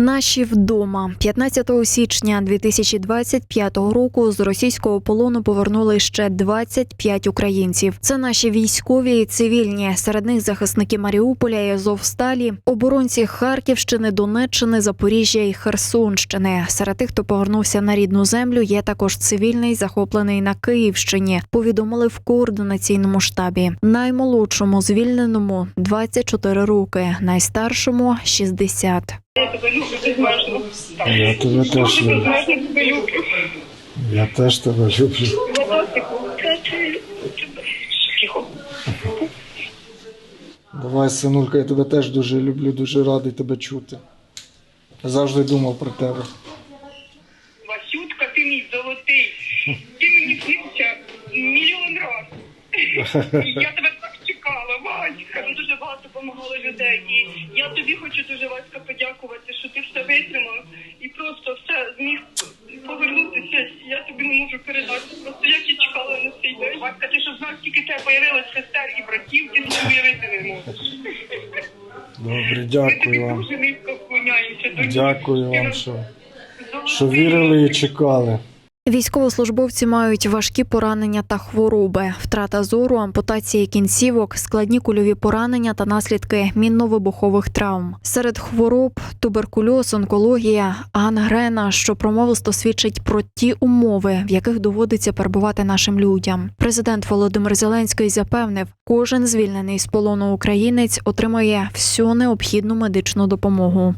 Наші вдома 15 січня 2025 року з російського полону повернули ще 25 українців. Це наші військові і цивільні. Серед них захисники Маріуполя і Азовсталі, оборонці Харківщини, Донеччини, Запоріжжя і Херсонщини. Серед тих, хто повернувся на рідну землю, є також цивільний, захоплений на Київщині. Повідомили в координаційному штабі. Наймолодшому звільненому 24 роки, найстаршому 60. Я тебе люблю, ти знаєш. так. Я тебе теж Ти люблю. знаєш, я тебе люблю. Я теж тебе люблю. Водосику, я тебе люблю. Тихо. Давай, синулька, я тебе теж дуже люблю, дуже радий тебе чути. Завжди думав про тебе. Васютка, ти мій золотий. Ти мені снився мільйон разів. Я тебе так чекала, Васька. Ну, Дуже багато допомагало людей. І я тобі хочу дуже Васька як я чекала на цей день. Васька, ти що знав, скільки тебе появилось сестер і братів, ти собі уявити не можеш. Добре, Ми тобі дякую вам. дуже низько вклоняємося. Дякую Ти вам, нас що, золотий. що вірили і чекали. Військовослужбовці мають важкі поранення та хвороби, втрата зору, ампутації кінцівок, складні кульові поранення та наслідки мінно-вибухових травм. Серед хвороб туберкульоз, онкологія, ангрена, що промовисто свідчить про ті умови, в яких доводиться перебувати нашим людям. Президент Володимир Зеленський запевнив, кожен звільнений з полону українець отримує всю необхідну медичну допомогу.